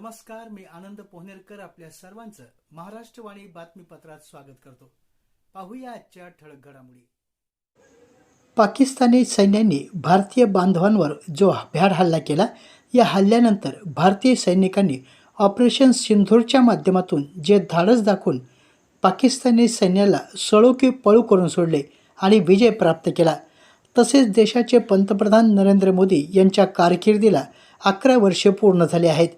नमस्कार मी आनंद पोहनेरकर आपल्या सर्वांचं महाराष्ट्रवाणी बातमीपत्रात स्वागत करतो. पाहूया आजच्या ठळक घडामोडी. पाकिस्तानी सैन्यांनी भारतीय बांधवांवर जो भ्याड हल्ला केला या हल्ल्यानंतर भारतीय सैनिकांनी ऑपरेशन सिंधूरच्या माध्यमातून जे धाडस दाखवून पाकिस्तानी सैन्याला सळो की पळू करून सोडले आणि विजय प्राप्त केला. तसेच देशाचे पंतप्रधान नरेंद्र मोदी यांच्या कारकिर्दीला अकरा वर्षे पूर्ण झाली आहेत.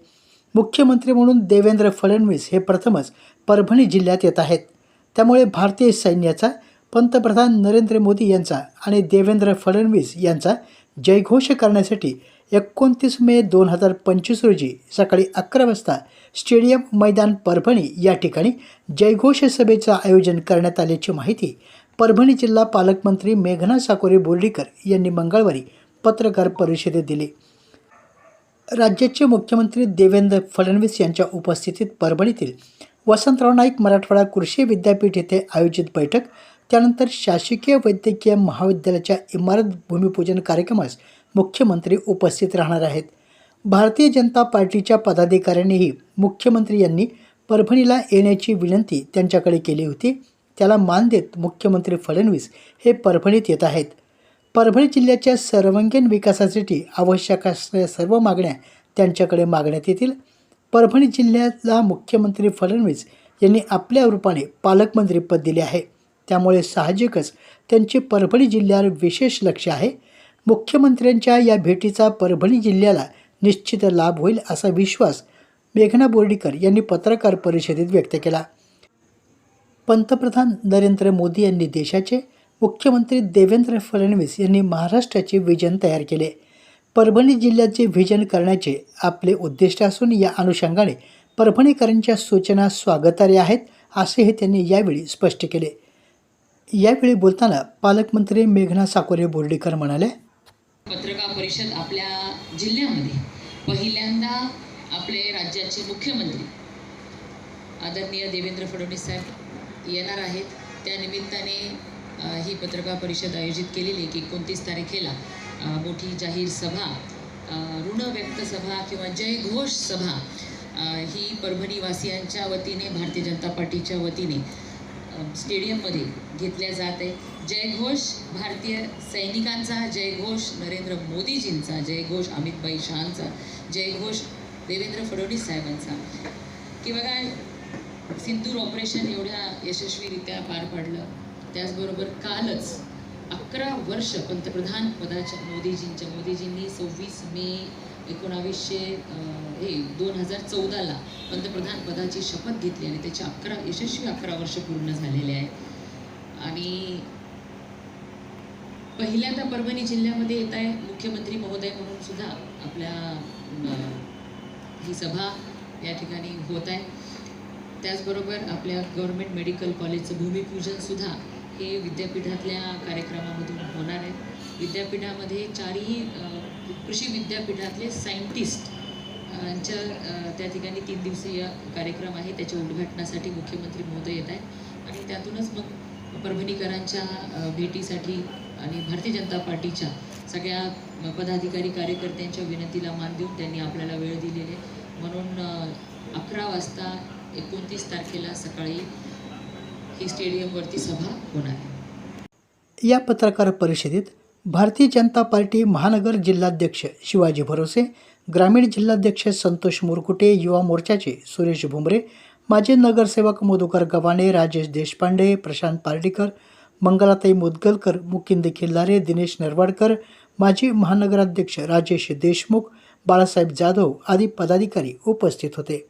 मुख्यमंत्री म्हणून देवेंद्र फडणवीस हे प्रथमच परभणी जिल्ह्यात येत आहेत. त्यामुळे भारतीय सैन्याचा पंतप्रधान नरेंद्र मोदी यांचा आणि देवेंद्र फडणवीस यांचा जयघोष करण्यासाठी एकोणतीस मे दोन हजार पंचवीस रोजी सकाळी अकरा वाजता स्टेडियम मैदान परभणी या ठिकाणी जयघोष सभेचं आयोजन करण्यात आल्याची माहिती परभणी जिल्हा पालकमंत्री मेघना साकोरे बोर्डीकर यांनी मंगळवारी पत्रकार परिषदेत दिली. राज्याचे मुख्यमंत्री देवेंद्र फडणवीस यांच्या उपस्थितीत परभणीतील वसंतराव नाईक मराठवाडा कृषी विद्यापीठ येथे आयोजित बैठक. त्यानंतर शासकीय वैद्यकीय महाविद्यालयाच्या इमारत भूमिपूजन कार्यक्रमास मुख्यमंत्री उपस्थित राहणार आहेत. भारतीय जनता पार्टीच्या पदाधिकाऱ्यांनीही मुख्यमंत्री यांनी परभणीला येण्याची विनंती त्यांच्याकडे केली होती. त्याला मान देत मुख्यमंत्री फडणवीस हे परभणीत येत आहेत. परभणी जिल्ह्याच्या सर्वांगीण विकासासाठी आवश्यक असणाऱ्या सर्व मागण्या त्यांच्याकडे मागण्यात येतील. परभणी जिल्ह्याला मुख्यमंत्री फडणवीस यांनी आपल्या रूपाने पालकमंत्रीपद दिले आहे. त्यामुळे साहजिकच त्यांचे परभणी जिल्ह्यावर विशेष लक्ष आहे. मुख्यमंत्र्यांच्या या भेटीचा परभणी जिल्ह्याला निश्चित लाभ होईल असा विश्वास मेघना बोर्डीकर यांनी पत्रकार परिषदेत व्यक्त केला. पंतप्रधान नरेंद्र मोदी यांनी देशाचे मुख्यमंत्री देवेंद्र फडणवीस यांनी महाराष्ट्राचे विजन तयार केले. परभणी जिल्ह्याचे व्हिजन करण्याचे आपले उद्दिष्ट असून या अनुषंगाने परभणीकरांच्या सूचना स्वागतार्ह आहेत असेही त्यांनी यावेळी स्पष्ट केले. यावेळी बोलताना पालकमंत्री मेघना साकोरे बोर्डीकर म्हणाले पत्रकार परिषद आपल्या जिल्ह्यामध्ये पहिल्यांदा आपले राज्याचे मुख्यमंत्री आदरणीय देवेंद्र फडणवीस साहेब येणार आहेत. त्यानिमित्ताने ही पत्रकार परिषद आयोजित केलेली की एकोणतीस तारखेला मोठी जाहीर सभा ऋण व्यक्त सभा किंवा जयघोष सभा ही परभणीवासियांच्या वतीने भारतीय जनता पार्टीच्या वतीने स्टेडियममध्ये घेतल्या जात आहे. जयघोष भारतीय सैनिकांचा जयघोष नरेंद्र मोदीजींचा जयघोष अमितभाई शहांचा जयघोष देवेंद्र फडणवीस साहेबांचा. की बघा सिंदूर ऑपरेशन एवढ्या यशस्वीरित्या पार पाडलं. त्याचबरोबर कालच अकरा वर्ष पंतप्रधान पदाच्या मोदीजींच्या मोदीजींनी सव्वीस मे एकोणावीसशे हे दोन हजार चौदाला पंतप्रधान पदाची शपथ घेतली आणि त्याचे अकरा यशस्वी अकरा वर्ष पूर्ण झालेले आहे आणि पहिल्यांदा परभणी जिल्ह्यामध्ये येत आहे मुख्यमंत्री महोदय म्हणून सुद्धा आपल्या ही सभा या ठिकाणी होत आहे. त्याचबरोबर आपल्या गव्हर्नमेंट मेडिकल कॉलेजचं भूमिपूजन सुद्धा हे विद्यापीठातल्या कार्यक्रमामधून होणार आहे. विद्यापीठामध्ये चारही कृषी विद्यापीठातले सायंटिस्ट यांच्या त्या ठिकाणी तीन दिवसीय कार्यक्रम आहे. त्याच्या उद्घाटनासाठी मुख्यमंत्री महोदय येत आहेत. आणि त्यातूनच मग परभणीकरांच्या भेटीसाठी आणि भारतीय जनता पार्टीच्या सगळ्या पदाधिकारी कार्यकर्त्यांच्या विनंतीला मान देऊन त्यांनी आपल्याला वेळ दिलेली आहे. म्हणून अकरा वाजता एकोणतीस तारखेला सकाळी ही स्टेडियमवरती सभा होणार आहे. या पत्रकार परिषदेत भारतीय जनता पार्टी महानगर जिल्हाध्यक्ष शिवाजी भरोसे ग्रामीण जिल्हाध्यक्ष संतोष मुरकुटे युवा मोर्चाचे सुरेश भुमरे माजी नगरसेवक मधुकर गव्हाणे राजेश देशपांडे प्रशांत पार्डीकर मंगलाताई मुदगलकर मुकिंद खिल्लारे दिनेश नरवाडकर माजी महानगराध्यक्ष राजेश देशमुख बाळासाहेब जाधव आदी पदाधिकारी उपस्थित होते.